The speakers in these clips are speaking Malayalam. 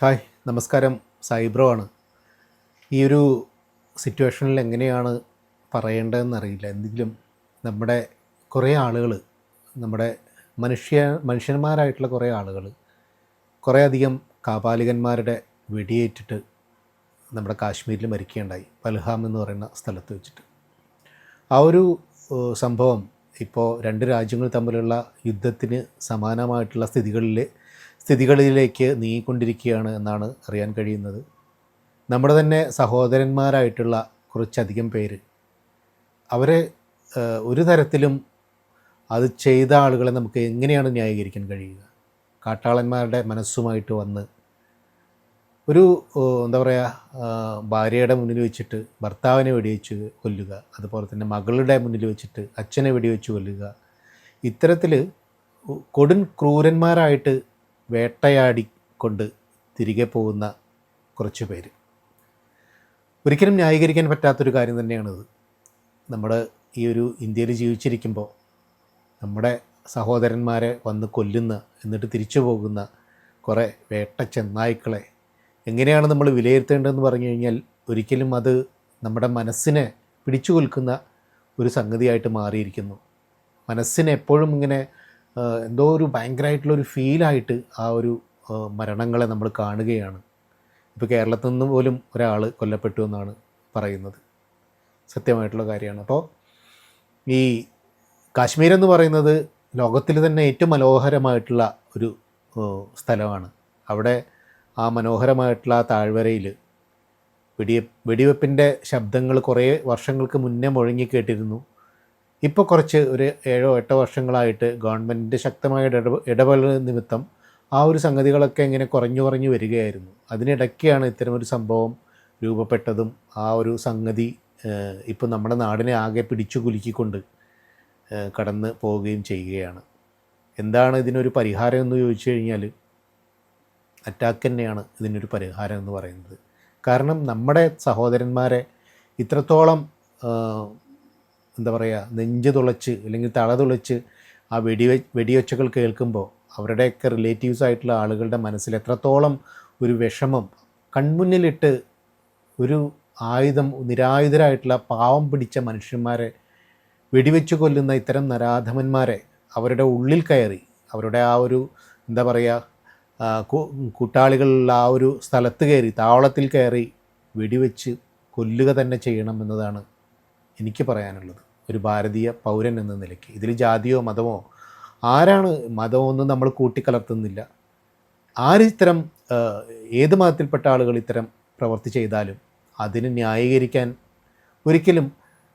ഹായ് നമസ്കാരം. സൈബ്രോ ആണ്. ഈ ഒരു സിറ്റുവേഷനിൽ എങ്ങനെയാണ് പറയേണ്ടതെന്ന് അറിയില്ല എന്തെങ്കിലും നമ്മുടെ കുറേ ആളുകൾ നമ്മുടെ മനുഷ്യ മനുഷ്യന്മാരായിട്ടുള്ള കുറേ ആളുകൾ കുറേ അധികം കാപാലികന്മാരുടെ വെടിയേറ്റിട്ട് നമ്മുടെ കാശ്മീരിൽ മരിക്കുകയുണ്ടായി. പൽഹാം എന്ന് പറയുന്ന സ്ഥലത്ത് വെച്ചിട്ട്. ആ ഒരു സംഭവം ഇപ്പോൾ രണ്ട് രാജ്യങ്ങൾ തമ്മിലുള്ള യുദ്ധത്തിന് സമാനമായിട്ടുള്ള സ്ഥിതികളിൽ സ്ഥിതികളിലേക്ക് നീങ്ങിക്കൊണ്ടിരിക്കുകയാണ് എന്നാണ് അറിയാൻ കഴിയുന്നത്. നമ്മുടെ തന്നെ സഹോദരന്മാരായിട്ടുള്ള കുറച്ചധികം പേര് അവരെ ഒരു തരത്തിലും അത് ചെയ്ത ആളുകളെ നമുക്ക് എങ്ങനെയാണ് ന്യായീകരിക്കാൻ കഴിയുക? കാട്ടാളന്മാരുടെ മനസ്സുമായിട്ട് വന്ന് ഒരു എന്താ പറയുക ഭാര്യയുടെ മുന്നിൽ വെച്ചിട്ട് ഭർത്താവിനെ വെടിവെച്ച് കൊല്ലുക അതുപോലെ തന്നെ മകളുടെ മുന്നിൽ വെച്ചിട്ട് അച്ഛനെ വെടിവെച്ച് കൊല്ലുക ഇത്തരത്തിൽ കൊടും ക്രൂരന്മാരായിട്ട് വേട്ടയാടി കൊണ്ട് തിരികെ പോകുന്ന കുറച്ച് പേര്. ഒരിക്കലും ന്യായീകരിക്കാൻ പറ്റാത്തൊരു കാര്യം തന്നെയാണിത്. നമ്മുടെ ഈ ഒരു ഇന്ത്യയിൽ ജീവിച്ചിരിക്കുമ്പോൾ നമ്മുടെ സഹോദരന്മാരെ വന്ന് കൊല്ലുന്ന എന്നിട്ട് തിരിച്ചു പോകുന്ന കുറേ വേട്ട ചെന്നായ്ക്കളെ എങ്ങനെയാണ് നമ്മൾ വിലയിരുത്തേണ്ടതെന്ന് പറഞ്ഞു കഴിഞ്ഞാൽ ഒരിക്കലും അത് നമ്മുടെ മനസ്സിനെ പിടിച്ചു കൊൽക്കുന്ന ഒരു സംഗതിയായിട്ട് മാറിയിരിക്കുന്നു. മനസ്സിനെ എപ്പോഴും ഇങ്ങനെ എന്തോ ഒരു ഭയങ്കരമായിട്ടുള്ള ഒരു ഫീലായിട്ട് ആ ഒരു മരണങ്ങളെ നമ്മൾ കാണുകയാണ്. ഇപ്പോൾ കേരളത്തിൽ നിന്ന് പോലും ഒരാൾ കൊല്ലപ്പെട്ടു എന്നാണ് പറയുന്നത്. സത്യമായിട്ടുള്ള കാര്യമാണ്. അപ്പോൾ ഈ കാശ്മീർ എന്ന് പറയുന്നത് ലോകത്തിൽ തന്നെ ഏറ്റവും മനോഹരമായിട്ടുള്ള ഒരു സ്ഥലമാണ്. അവിടെ ആ മനോഹരമായിട്ടുള്ള ആ താഴ്വരയിൽ വെടിയ വെടിവെപ്പിന്റെ ശബ്ദങ്ങൾ കുറേ വർഷങ്ങൾക്ക് മുന്നേ മുഴങ്ങി കേട്ടിരുന്നു. ഇപ്പോൾ കുറച്ച് ഒരു ഏഴോ എട്ടോ വർഷങ്ങളായിട്ട് ഗവൺമെന്റിന്റെ ശക്തമായ ഇടപ ഇടപെടൽ നിമിത്തം ആ ഒരു സംഗതികളൊക്കെ ഇങ്ങനെ കുറഞ്ഞു കുറഞ്ഞു വരികയായിരുന്നു. അതിനിടയ്ക്കാണ് ഇത്തരമൊരു സംഭവം രൂപപ്പെട്ടതും ആ ഒരു സംഗതി ഇപ്പോൾ നമ്മുടെ നാടിനെ ആകെ പിടിച്ചു കുലുക്കിക്കൊണ്ട് കടന്ന് പോവുകയും ചെയ്യുകയാണ്. എന്താണ് ഇതിനൊരു പരിഹാരം എന്ന് ചോദിച്ചു കഴിഞ്ഞാൽ അറ്റാക്ക് തന്നെയാണ് ഇതിനൊരു പരിഹാരം എന്ന് പറയുന്നത്. കാരണം നമ്മുടെ സഹോദരന്മാരെ ഇത്രത്തോളം എന്താ പറയുക നെഞ്ച് തുളച്ച് അല്ലെങ്കിൽ തല തുളച്ച് ആ വെടി വെടിയൊച്ചകൾ കേൾക്കുമ്പോൾ അവരുടെയൊക്കെ റിലേറ്റീവ്സ് ആയിട്ടുള്ള ആളുകളുടെ മനസ്സിൽ എത്രത്തോളം ഒരു വിഷമം കൺമുന്നിലിട്ട് ഒരു ആയുധം നിരായുധരായിട്ടുള്ള പാവം പിടിച്ച മനുഷ്യന്മാരെ വെടിവെച്ച് കൊല്ലുന്ന ഇത്തരം നരാധമന്മാരെ അവരുടെ ഉള്ളിൽ കയറി അവരുടെ ആ ഒരു എന്താ പറയുക കൂട്ടാളികളുള്ള ആ ഒരു സ്ഥലത്ത് കയറി താവളത്തിൽ കയറി വെടിവെച്ച് കൊല്ലുക തന്നെ ചെയ്യണം എന്നതാണ് എനിക്ക് പറയാനുള്ളത്. ഒരു ഭാരതീയ പൗരൻ എന്ന നിലയ്ക്ക്. ഇതിൽ ജാതിയോ മതമോ ആരാണ് മതമൊന്നും നമ്മൾ കൂട്ടിക്കലർത്തുന്നില്ല. ആര് ഇത്തരം ഏത് മതത്തിൽപ്പെട്ട ആളുകൾ ഇത്തരം പ്രവർത്തി ചെയ്താലും അതിന് ന്യായീകരിക്കാൻ ഒരിക്കലും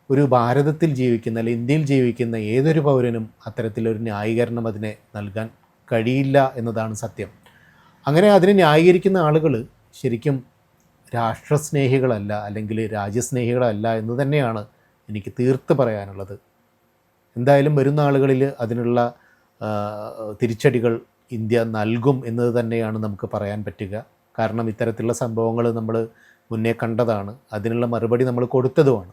ഒരു ഭാരതത്തിൽ ജീവിക്കുന്ന അല്ലെങ്കിൽ ഇന്ത്യയിൽ ജീവിക്കുന്ന ഏതൊരു പൗരനും അത്തരത്തിലൊരു ന്യായീകരണം അതിനെ നൽകാൻ കഴിയില്ല എന്നതാണ് സത്യം. അങ്ങനെ അതിനെ ന്യായീകരിക്കുന്ന ആളുകൾ ശരിക്കും രാഷ്ട്രസ്നേഹികളല്ല അല്ലെങ്കിൽ രാജ്യസ്നേഹികളല്ല എന്ന് തന്നെയാണ് എനിക്ക് തീർത്ത് പറയാനുള്ളത്. എന്തായാലും വരുന്ന ആളുകളിൽ അതിനുള്ള തിരിച്ചടികൾ ഇന്ത്യ നൽകും എന്നത് തന്നെയാണ് നമുക്ക് പറയാൻ പറ്റുക. കാരണം ഇത്തരത്തിലുള്ള സംഭവങ്ങൾ നമ്മൾ മുന്നേ കണ്ടതാണ്. അതിനുള്ള മറുപടി നമ്മൾ കൊടുത്തതുമാണ്.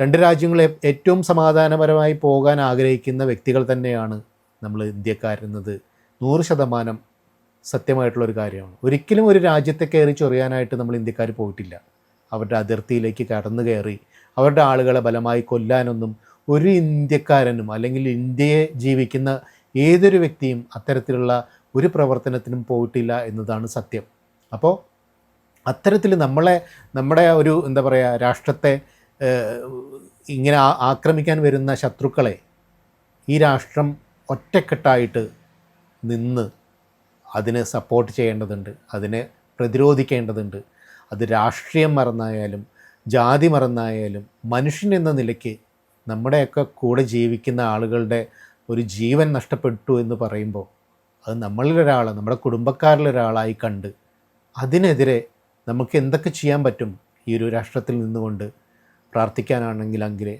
രണ്ട് രാജ്യങ്ങളെ ഏറ്റവും സമാധാനപരമായി പോകാൻ ആഗ്രഹിക്കുന്ന വ്യക്തികൾ തന്നെയാണ് നമ്മൾ ഇന്ത്യക്കാരെന്നത്. നൂറ് ശതമാനം സത്യമായിട്ടുള്ളൊരു കാര്യമാണ്. ഒരിക്കലും ഒരു രാജ്യത്തെ കയറി ചൊറിയാനായിട്ട് നമ്മൾ ഇന്ത്യക്കാർ പോയിട്ടില്ല. അവരുടെ അതിർത്തിയിലേക്ക് കടന്നു കയറി അവരുടെ ആളുകളെ ബലമായി കൊല്ലാനൊന്നും ഒരു ഇന്ത്യക്കാരനും അല്ലെങ്കിൽ ഇന്ത്യയെ ജീവിക്കുന്ന ഏതൊരു വ്യക്തിയും അത്തരത്തിലുള്ള ഒരു പ്രവർത്തനത്തിനും പോയിട്ടില്ല എന്നതാണ് സത്യം. അപ്പോൾ അത്തരത്തിൽ നമ്മളെ നമ്മുടെ ഒരു എന്താ പറയുക രാഷ്ട്രത്തെ ഇങ്ങനെ ആക്രമിക്കാൻ വരുന്ന ശത്രുക്കളെ ഈ രാഷ്ട്രം ഒറ്റക്കെട്ടായിട്ട് നിന്ന് അതിനെ സപ്പോർട്ട് ചെയ്യേണ്ടതുണ്ട് അതിനെ പ്രതിരോധിക്കേണ്ടതുണ്ട്. അത് രാഷ്ട്രീയം മറന്നായാലും ജാതി മറന്നായാലും മനുഷ്യൻ എന്ന നിലയ്ക്ക് നമ്മുടെയൊക്കെ കൂടെ ജീവിക്കുന്ന ആളുകളുടെ ഒരു ജീവൻ നഷ്ടപ്പെട്ടു എന്ന് പറയുമ്പോൾ അത് നമ്മളിലൊരാൾ നമ്മുടെ കുടുംബക്കാരിലൊരാളായി കണ്ട് അതിനെതിരെ നമുക്ക് എന്തൊക്കെ ചെയ്യാൻ പറ്റും ഈ ഒരു രാഷ്ട്രത്തിൽ നിന്നുകൊണ്ട് പ്രാർത്ഥിക്കാനാണെങ്കിൽ അങ്ങനെ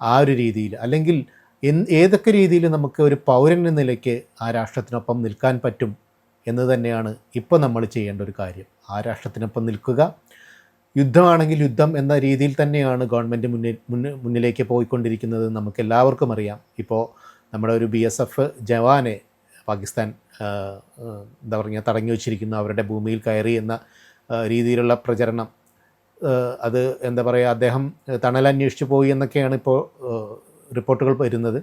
ആ- ഒരു രീതിയിൽ. അല്ലെങ്കിൽ ഏതൊക്കെ രീതിയിൽ നമുക്ക് ഒരു പൗരൻ എന്ന നിലയ്ക്ക് ആ രാഷ്ട്രത്തിനൊപ്പം നിൽക്കാൻ പറ്റും എന്ന് തന്നെയാണ് ഇപ്പോൾ നമ്മൾ ചെയ്യേണ്ട ഒരു കാര്യം. ആ രാഷ്ട്രത്തിനൊപ്പം നിൽക്കുക യുദ്ധമാണെങ്കിൽ യുദ്ധം എന്ന രീതിയിൽ തന്നെയാണ് ഗവൺമെന്റ് മുന്നിൽ മുന്നിലേക്ക് പോയിക്കൊണ്ടിരിക്കുന്നത് നമുക്ക് എല്ലാവർക്കും അറിയാം. ഇപ്പോൾ നമ്മുടെ ഒരു ബി എസ് എഫ് ജവാനെ പാകിസ്ഥാൻ എന്താ പറയുക തടഞ്ഞു വെച്ചിരിക്കുന്നു. അവരുടെ ഭൂമിയിൽ കയറി എന്ന രീതിയിലുള്ള പ്രചരണം അത് എന്താ പറയുക അദ്ദേഹം തണൽ അന്വേഷിച്ചു പോയി എന്നൊക്കെയാണ് ഇപ്പോൾ റിപ്പോർട്ടുകൾ വരുന്നത്.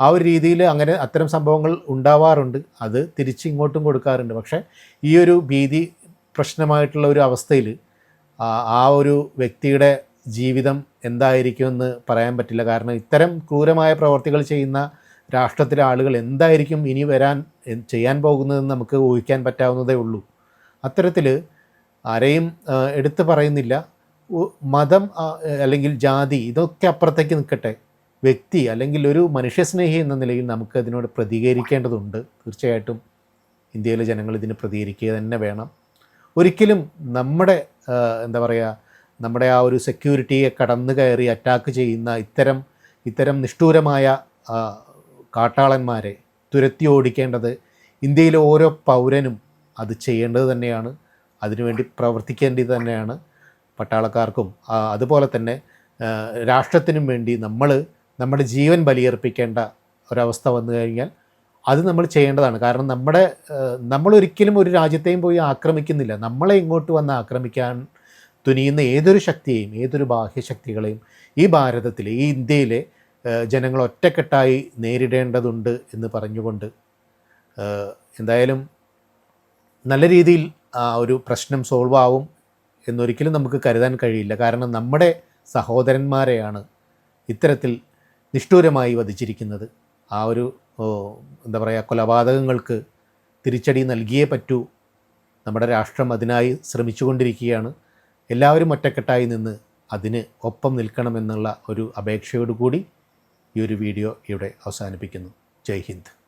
ആ ഒരു രീതിയിൽ അങ്ങനെ അത്തരം സംഭവങ്ങൾ ഉണ്ടാവാറുണ്ട്. അത് തിരിച്ച് ഇങ്ങോട്ടും കൊടുക്കാറുണ്ട്. പക്ഷേ ഈ ഒരു ഭീതി പ്രശ്നമായിട്ടുള്ള ഒരു അവസ്ഥയിൽ ആ ഒരു വ്യക്തിയുടെ ജീവിതം എന്തായിരിക്കുമെന്ന് പറയാൻ പറ്റില്ല. കാരണം ഇത്തരം ക്രൂരമായ പ്രവർത്തികൾ ചെയ്യുന്ന രാഷ്ട്രത്തിലെ ആളുകൾ എന്തായിരിക്കും ഇനി വരാൻ ചെയ്യാൻ പോകുന്നതെന്ന് നമുക്ക് ഊഹിക്കാൻ പറ്റാവുന്നതേ ഉള്ളൂ. അത്തരത്തിൽ ആരെയും എടുത്തു പറയുന്നില്ല. മതം അല്ലെങ്കിൽ ജാതി ഇതൊക്കെ അപ്പുറത്തേക്ക് നിൽക്കട്ടെ. വ്യക്തി അല്ലെങ്കിൽ ഒരു മനുഷ്യസ്നേഹി എന്ന നിലയിൽ നമുക്ക് അതിനോട് പ്രതികരിക്കേണ്ടതുണ്ട്. തീർച്ചയായിട്ടും ഇന്ത്യയിലെ ജനങ്ങൾ ഇതിന് പ്രതികരിക്കുക തന്നെ വേണം. ഒരിക്കലും നമ്മുടെ എന്താ പറയുക നമ്മുടെ ആ ഒരു സെക്യൂരിറ്റിയെ കടന്നു കയറി അറ്റാക്ക് ചെയ്യുന്ന ഇത്തരം ഇത്തരം നിഷ്ഠൂരമായ കാട്ടാളന്മാരെ തുരത്തി ഓടിക്കേണ്ടത് ഇന്ത്യയിലെ ഓരോ പൗരനും അത് ചെയ്യേണ്ടത് തന്നെയാണ്. അതിനുവേണ്ടി പ്രവർത്തിക്കേണ്ടത് തന്നെയാണ് പട്ടാളക്കാർക്കും. അതുപോലെ തന്നെ രാഷ്ട്രത്തിനും വേണ്ടി നമ്മൾ നമ്മുടെ ജീവൻ ബലിയർപ്പിക്കേണ്ട ഒരവസ്ഥ വന്നു കഴിഞ്ഞാൽ അത് നമ്മൾ ചെയ്യേണ്ടതാണ്. കാരണം നമ്മുടെ നമ്മളൊരിക്കലും ഒരു രാജ്യത്തെയും പോയി ആക്രമിക്കുന്നില്ല. നമ്മളെ ഇങ്ങോട്ട് വന്ന് ആക്രമിക്കാൻ തുനിയുന്ന ഏതൊരു ശക്തിയെയും ഏതൊരു ബാഹ്യശക്തികളെയും ഈ ഭാരതത്തിൽ ഈ ഇന്ത്യയിലെ ജനങ്ങൾ ഒറ്റക്കെട്ടായി നേരിടേണ്ടതുണ്ട് എന്ന് പറഞ്ഞുകൊണ്ട് എന്തായാലും നല്ല രീതിയിൽ ആ ഒരു പ്രശ്നം സോൾവ് ആവും എന്നൊരിക്കലും നമുക്ക് കരുതാൻ കഴിയില്ല. കാരണം നമ്മുടെ സഹോദരന്മാരെയാണ് ഇത്തരത്തിൽ നിഷ്ഠൂരമായി വധിച്ചിരിക്കുന്നത്. ആ ഒരു എന്താ പറയുക കൊലപാതകങ്ങൾക്ക് തിരിച്ചടി നൽകിയേ പറ്റൂ. നമ്മുടെ രാഷ്ട്രം അതിനായി ശ്രമിച്ചുകൊണ്ടിരിക്കുകയാണ്. എല്ലാവരും ഒറ്റക്കെട്ടായി നിന്ന് അതിന് ഒപ്പം നിൽക്കണമെന്നുള്ള ഒരു അപേക്ഷയോടുകൂടി ഈ ഒരു വീഡിയോ ഇവിടെ അവസാനിപ്പിക്കുന്നു. ജയ് ഹിന്ദ്.